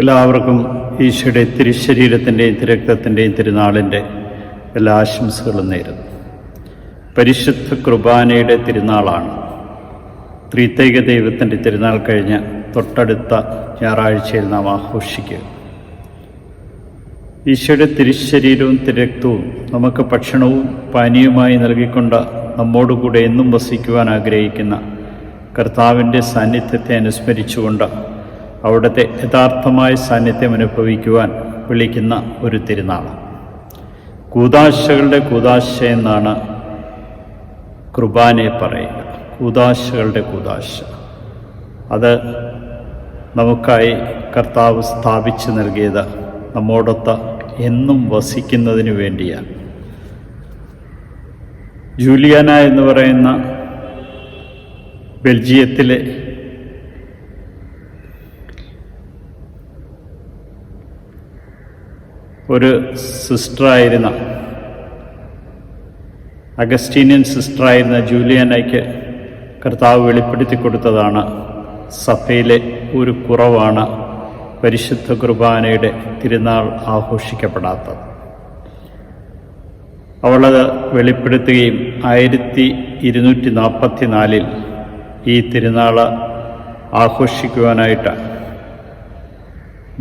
എല്ലാവർക്കും ഈശോയുടെ തിരുശരീരത്തിന്റെയും തിരക്തത്തിന്റെയും തിരുനാളിന്റെ എല്ലാ ആശംസകളും നേരുന്നു. പരിശുദ്ധ കുർബാനയുടെ തിരുനാളാണ്. ത്രിത്തൈക ദൈവത്തിന്റെ തിരുനാൾ കഴിഞ്ഞ് തൊട്ടടുത്ത ഞായറാഴ്ചയിൽ നാം ആഘോഷിക്കുക. ഈശോയുടെ തിരുശരീരവും തിരക്തവും നമുക്ക് ഭക്ഷണവും പാനീയവുമായി നൽകിക്കൊണ്ട് നമ്മോടുകൂടെ എന്നും വസിക്കുവാൻ ആഗ്രഹിക്കുന്ന കർത്താവിന്റെ സാന്നിധ്യത്തെ അനുസ്മരിച്ചുകൊണ്ട് അവിടുത്തെ യഥാർത്ഥമായ സാന്നിധ്യം അനുഭവിക്കുവാൻ വിളിക്കുന്ന ഒരു തിരുനാളാണ് കൂതാശകളുടെ കൂതാശ എന്നാണ് കുർബാനെ പറയുക. കൂതാശകളുടെ കൂതാശ. അത് നമുക്കായി കർത്താവ് സ്ഥാപിച്ചു നൽകിയത് നമ്മോടൊത്ത എന്നും വസിക്കുന്നതിന് വേണ്ടിയാണ്. ജൂലിയാന എന്ന് പറയുന്ന ബെൽജിയത്തിലെ ഒരു സിസ്റ്ററായിരുന്ന അഗസ്റ്റീനിയൻ സിസ്റ്ററായിരുന്ന ജൂലിയാനയ്ക്ക് കർത്താവ് വെളിപ്പെടുത്തി കൊടുത്തതാണ് സഭയിലെ ഒരു കുറവാണ് പരിശുദ്ധ കുർബാനയുടെ തിരുനാൾ ആഘോഷിക്കപ്പെടാത്തത്. അവളത് വെളിപ്പെടുത്തുകയും ആയിരത്തി ഇരുന്നൂറ്റി നാൽപ്പത്തി നാലിൽ ഈ തിരുനാൾ ആഘോഷിക്കുവാനായിട്ട്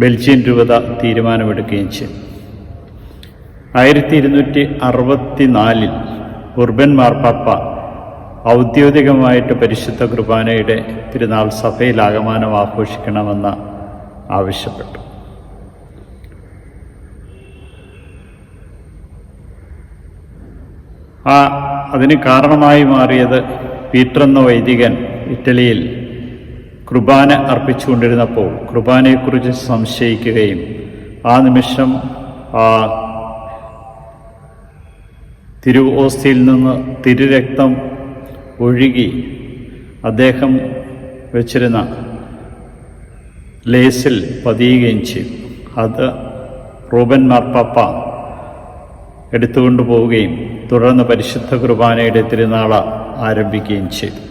ബെൽജിയൻ രൂപത തീരുമാനമെടുക്കുകയും ചെയ്തു. ആയിരത്തി ഇരുന്നൂറ്റി അറുപത്തി നാലിൽ ഉർബൻ മാർപ്പാപ്പ ഔദ്യോഗികമായിട്ട് പരിശുദ്ധ കുർബാനയുടെ തിരുനാൾ സഭയിൽ ആഗമനം ആഘോഷിക്കണമെന്ന് ആവശ്യപ്പെട്ടു. ആ അതിന് കാരണമായി മാറിയത് പീറ്റർ എന്ന വൈദികൻ ഇറ്റലിയിൽ കുർബാന അർപ്പിച്ചുകൊണ്ടിരുന്നപ്പോൾ കുർബാനയെക്കുറിച്ച് സംശയിക്കുകയും ആ നിമിഷം തിരു ഓസ്തിയിൽ നിന്ന് തിരുരക്തം ഒഴുകി അദ്ദേഹം വെച്ചിരുന്ന ലേസിൽ പതിയുകയും ചെയ്തു. അത് റൂബൻ മാർപ്പാപ്പ എടുത്തുകൊണ്ടു പോവുകയും തുടർന്ന് പരിശുദ്ധ കുർബാനയുടെ തിരുനാള ആരംഭിക്കുകയും ചെയ്തു.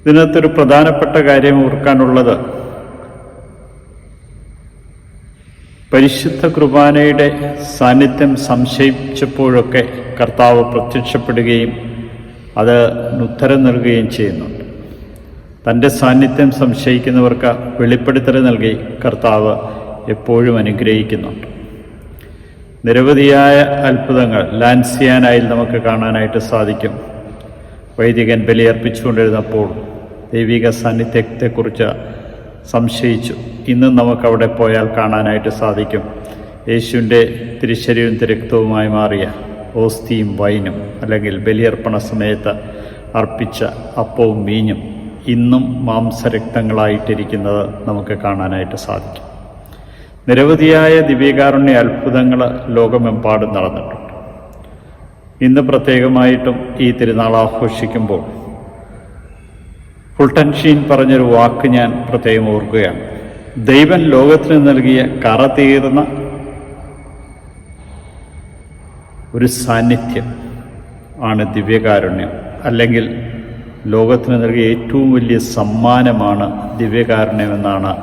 ഇതിനകത്തൊരു പ്രധാനപ്പെട്ട കാര്യം ഓർക്കാനുള്ളത് പരിശുദ്ധ കുർബാനയുടെ സാന്നിധ്യം സംശയിച്ചപ്പോഴൊക്കെ കർത്താവ് പ്രത്യക്ഷപ്പെടുകയും അത് ഉത്തരം നൽകുകയും ചെയ്യുന്നുണ്ട്. തന്റെ സാന്നിധ്യം സംശയിക്കുന്നവർക്ക് വെളിപ്പെടുത്തൽ നൽകി കർത്താവ് എപ്പോഴും അനുഗ്രഹിക്കുന്നുണ്ട്. നിരവധിയായ അത്ഭുതങ്ങൾ ലാൻസിയാനായിൽ നമുക്ക് കാണാനായിട്ട് സാധിക്കും. വൈദികൻ ബലിയർപ്പിച്ചുകൊണ്ടിരുന്നപ്പോൾ ദൈവിക സാന്നിധ്യത്തെക്കുറിച്ച് സംശയിച്ചു. ഇന്നും നമുക്കവിടെ പോയാൽ കാണാനായിട്ട് സാധിക്കും. യേശുവിന്റെ തിരിശരീരവും തിരക്തവുമായി മാറിയ ഓസ്തിയും വൈനും അല്ലെങ്കിൽ ബലിയർപ്പണ സമയത്ത് അർപ്പിച്ച അപ്പവും മീനും ഇന്നും മാംസരക്തങ്ങളായിട്ടിരിക്കുന്നത് നമുക്ക് കാണാനായിട്ട് സാധിക്കും. നിരവധിയായ ദിവ്യകാരുണ്യ അത്ഭുതങ്ങൾ ലോകമെമ്പാടും നടന്നിട്ടുണ്ട്. ഇന്ന് പ്രത്യേകമായിട്ടും ഈ തിരുനാൾ ആഘോഷിക്കുമ്പോൾ ഫുൾട്ടൻഷീൻ പറഞ്ഞൊരു വാക്ക് ഞാൻ പ്രത്യേകം ഓർക്കുകയാണ്. ദൈവൻ ലോകത്തിന് നൽകിയ കറ തീർന്ന ഒരു സാന്നിധ്യം ആണ് ദിവ്യകാരുണ്യം. അല്ലെങ്കിൽ ലോകത്തിന് നൽകിയ ഏറ്റവും വലിയ സമ്മാനമാണ് ദിവ്യകാരുണ്യമെന്നാണ്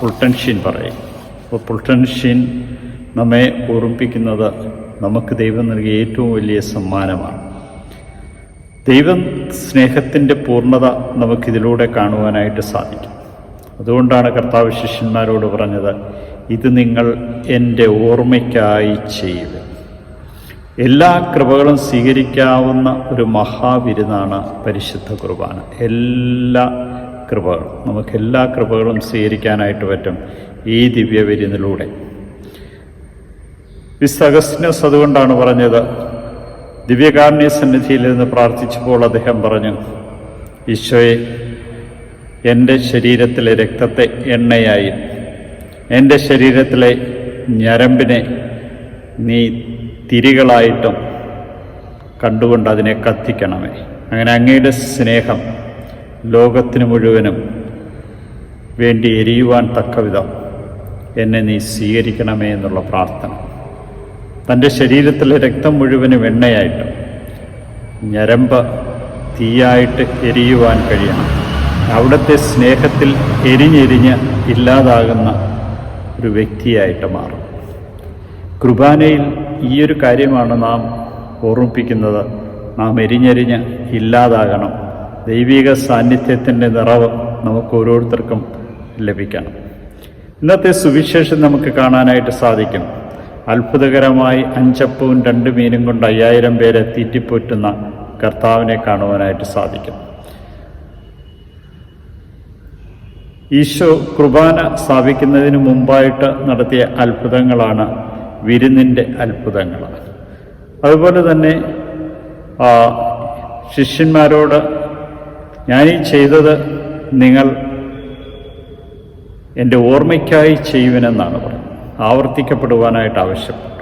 പുൾട്ടൻഷീൻ പറയും. അപ്പോൾ പുൾട്ടൻഷീൻ നമ്മെ ഓർമ്മിപ്പിക്കുന്നത് നമുക്ക് ദൈവം നൽകിയ ഏറ്റവും വലിയ സമ്മാനമാണ്. ദൈവം സ്നേഹത്തിന്റെ പൂർണത നമുക്കിതിലൂടെ കാണുവാനായിട്ട് സാധിക്കും. അതുകൊണ്ടാണ് കർത്താവ് ശിഷ്യന്മാരോട് പറഞ്ഞത് ഇത് നിങ്ങൾ എന്റെ ഓർമ്മയ്ക്കായി ചെയ്യുക എല്ലാ കൃപകളും സ്വീകരിക്കാവുന്ന ഒരു മഹാവിരുന്നാണ് പരിശുദ്ധ കുർബാന. എല്ലാ കൃപകളും നമുക്ക് എല്ലാ കൃപകളും സ്വീകരിക്കാനായിട്ട് പറ്റും ഈ ദിവ്യവിരുന്നിലൂടെ. വിസ് വിസഗസ്നസ് അതുകൊണ്ടാണ് പറഞ്ഞത് ദിവ്യകാരുണ്യ നിന്ന് പ്രാർത്ഥിച്ചപ്പോൾ അദ്ദേഹം പറഞ്ഞു ഈശോയെ എന്റെ ശരീരത്തിലെ രക്തത്തെ എണ്ണയായി. എന്റെ ശരീരത്തിലെ ഞരമ്പിനെ നീ തിരികളായിട്ടും കണ്ടുകൊണ്ട് അതിനെ കത്തിക്കണമേ. അങ്ങനെ അങ്ങയുടെ സ്നേഹം ലോകത്തിന് മുഴുവനും വേണ്ടി എരിയുവാൻ തക്കവിധം എന്നെ നീ സ്വീകരിക്കണമേ എന്നുള്ള പ്രാർത്ഥന. തന്റെ ശരീരത്തിലെ രക്തം മുഴുവനും വെണ്ണയായിട്ട് ഞരമ്പ തീയായിട്ട് എരിയുവാൻ കഴിയണം. അവിടുത്തെ സ്നേഹത്തിൽ എരിഞ്ഞെരിഞ്ഞ് ഇല്ലാതാകുന്ന ഒരു വ്യക്തിയായിട്ട് മാറും. കുർബാനയിൽ ഈ ഒരു കാര്യമാണ് നാം ഓർമ്മിപ്പിക്കുന്നത്. നാം എരിഞ്ഞെരിഞ്ഞ് ഇല്ലാതാകണം. ദൈവിക സാന്നിധ്യത്തിന്റെ നിറവ് നമുക്ക് ഓരോരുത്തർക്കും ലഭിക്കണം. ഇന്നത്തെ സുവിശേഷം നമുക്ക് കാണാനായിട്ട് സാധിക്കും. അത്ഭുതകരമായി അഞ്ചപ്പവും രണ്ട് മീനും കൊണ്ട് അയ്യായിരം പേരെ തീറ്റിപ്പോറ്റുന്ന കർത്താവിനെ കാണുവാനായിട്ട് സാധിക്കും. ഈശോ കുർബാന സ്ഥാപിക്കുന്നതിന് മുമ്പായിട്ട് നടത്തിയ അത്ഭുതങ്ങളാണ് വിരുന്നിന്റെ അത്ഭുതങ്ങൾ. അതുപോലെ തന്നെ ശിഷ്യന്മാരോട് ഞാനീ ചെയ്തത് നിങ്ങൾ എന്റെ ഓർമ്മയ്ക്കായി ചെയ്യുവനെന്നാണ് പറഞ്ഞത് ആവർത്തിക്കപ്പെടുവാനായിട്ട് ആവശ്യപ്പെട്ടു.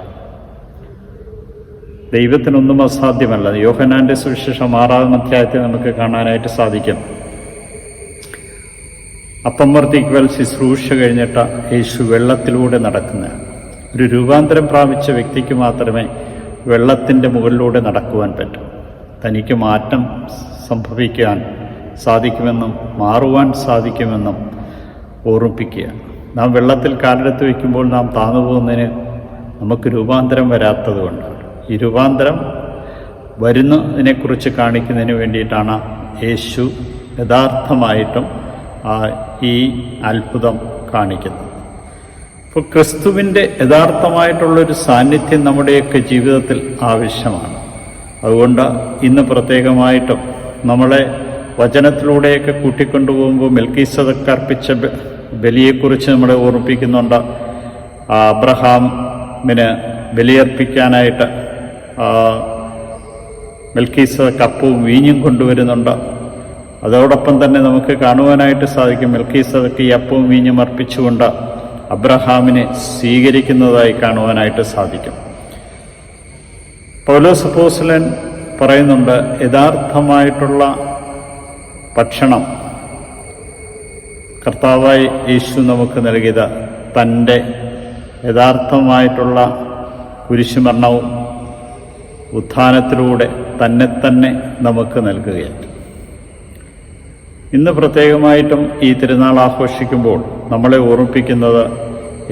ദൈവത്തിനൊന്നും അസാധ്യമല്ല. യോഹനാന്റെ സുവിശേഷം ആറാം അധ്യായത്തിൽ നമുക്ക് കാണാനായിട്ട് സാധിക്കും. അപ്പം വർത്തിക്കുവൽ ശുശ്രൂഷ കഴിഞ്ഞിട്ട് യേശു വെള്ളത്തിലൂടെ നടക്കുന്ന. ഒരു രൂപാന്തരം പ്രാപിച്ച വ്യക്തിക്ക് മാത്രമേ വെള്ളത്തിന്റെ മുകളിലൂടെ നടക്കുവാൻ പറ്റൂ. തനിക്ക് മാറ്റം സംഭവിക്കാൻ സാധിക്കുമെന്നും മാറുവാൻ സാധിക്കുമെന്നും ഓർമ്മിപ്പിക്കുക നാം വെള്ളത്തിൽ കാലെടുത്ത് വയ്ക്കുമ്പോൾ നാം താന്നു പോകുന്നതിന് നമുക്ക് രൂപാന്തരം വരാത്തത് കൊണ്ടാണ്. ഈ രൂപാന്തരം വരുന്നതിനെക്കുറിച്ച് കാണിക്കുന്നതിന് വേണ്ടിയിട്ടാണ് യേശു യഥാർത്ഥമായിട്ടും ഈ അത്ഭുതം കാണിക്കുന്നത്. ഇപ്പോൾ ക്രിസ്തുവിന്റെ യഥാർത്ഥമായിട്ടുള്ളൊരു സാന്നിധ്യം നമ്മുടെയൊക്കെ ജീവിതത്തിൽ ആവശ്യമാണ്. അതുകൊണ്ട് ഇന്ന് പ്രത്യേകമായിട്ടും നമ്മളെ വചനത്തിലൂടെയൊക്കെ കൂട്ടിക്കൊണ്ടുപോകുമ്പോൾ മെൽക്കീസതക്ക് അർപ്പിച്ച ബ- ബലിയെക്കുറിച്ച് നമ്മളെ ഓർമ്മിപ്പിക്കുന്നുണ്ട്. അബ്രഹാമിന് ബലിയർപ്പിക്കാനായിട്ട് മെൽക്കീസ് കപ്പും വീഞ്ഞും കൊണ്ടുവരുന്നുണ്ട്. അതോടൊപ്പം തന്നെ നമുക്ക് കാണുവാനായിട്ട് സാധിക്കും മെൽക്കീസതക്ക് ഈ അപ്പവും വീഞ്ഞും അർപ്പിച്ചുകൊണ്ട് അബ്രഹാമിനെ സ്വീകരിക്കുന്നതായി കാണുവാനായിട്ട് സാധിക്കും. പൗലോസ് സപ്പോസലൻ പറയുന്നുണ്ട് യഥാർത്ഥമായിട്ടുള്ള ഭക്ഷണം കർത്താവായി യേശു നമുക്ക് നൽകിയത് തന്റെ യഥാർത്ഥമായിട്ടുള്ള കുരിശുമരണവും ഉത്ഥാനത്തിലൂടെ തന്നെ തന്നെ നമുക്ക് നൽകുകയാണ് ഇന്ന് പ്രത്യേകമായിട്ടും ഈ തിരുനാൾ ആഘോഷിക്കുമ്പോൾ നമ്മളെ ഓർമ്മിപ്പിക്കുന്നത്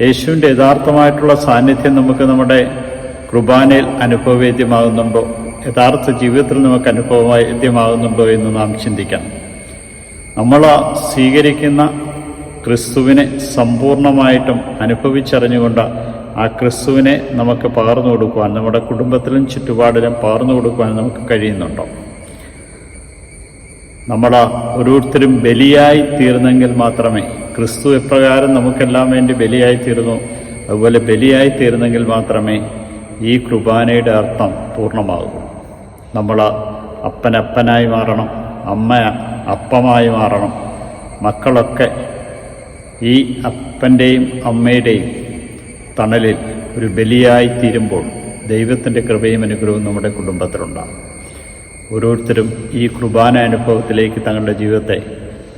യേശുവിന്റെ യഥാർത്ഥമായിട്ടുള്ള സാന്നിധ്യം നമുക്ക് നമ്മുടെ കുർബാനയിൽ അനുഭവവേദ്യമാകുന്നുണ്ടോ യഥാർത്ഥ ജീവിതത്തിൽ നമുക്ക് അനുഭവവേദ്യമാകുന്നുണ്ടോ എന്ന് നാം ചിന്തിക്കണം. നമ്മൾ സ്വീകരിക്കുന്ന ക്രിസ്തുവിനെ സമ്പൂർണമായിട്ടും അനുഭവിച്ചറിഞ്ഞുകൊണ്ട് ആ ക്രിസ്തുവിനെ നമുക്ക് പകർന്നു കൊടുക്കുവാൻ നമ്മുടെ കുടുംബത്തിലും ചുറ്റുപാടിലും പകർന്നു കൊടുക്കുവാൻ നമുക്ക് കഴിയുന്നുണ്ടോ? നമ്മൾ ഓരോരുത്തരും ബലിയായി തീർന്നെങ്കിൽ മാത്രമേ ക്രിസ്തു എപ്രകാരം നമുക്കെല്ലാം വേണ്ടി ബലിയായി തീർന്നു അതുപോലെ ബലിയായി തീർന്നെങ്കിൽ മാത്രമേ ഈ കുർബാനയുടെ അർത്ഥം പൂർണമാകൂ നമ്മൾ അപ്പനപ്പനായി മാറണം അമ്മ അപ്പമായി മാറണം മക്കളൊക്കെ ഈ അപ്പന്റെയും അമ്മയുടെയും തണലിൽ ഒരു ബലിയായി തീരുമ്പോൾ ദൈവത്തിന്റെ കൃപയും അനുഗ്രഹവും നമ്മുടെ കുടുംബത്തിലുണ്ടാകും. ഓരോരുത്തരും ഈ കുർബാന അനുഭവത്തിലേക്ക് തങ്ങളുടെ ജീവിതത്തെ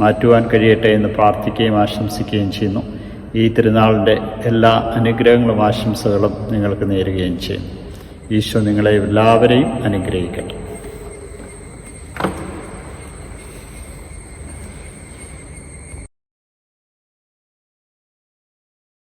മാറ്റുവാൻ കഴിയട്ടെ എന്ന് പ്രാർത്ഥിക്കുകയും ആശംസിക്കുകയും ചെയ്യുന്നു. ഈ തിരുനാളിന്റെ എല്ലാ അനുഗ്രഹങ്ങളും ആശംസകളും നിങ്ങൾക്ക് നേരുകയും ചെയ്യും ഈശോ നിങ്ങളെ എല്ലാവരെയും അനുഗ്രഹിക്കട്ടെ.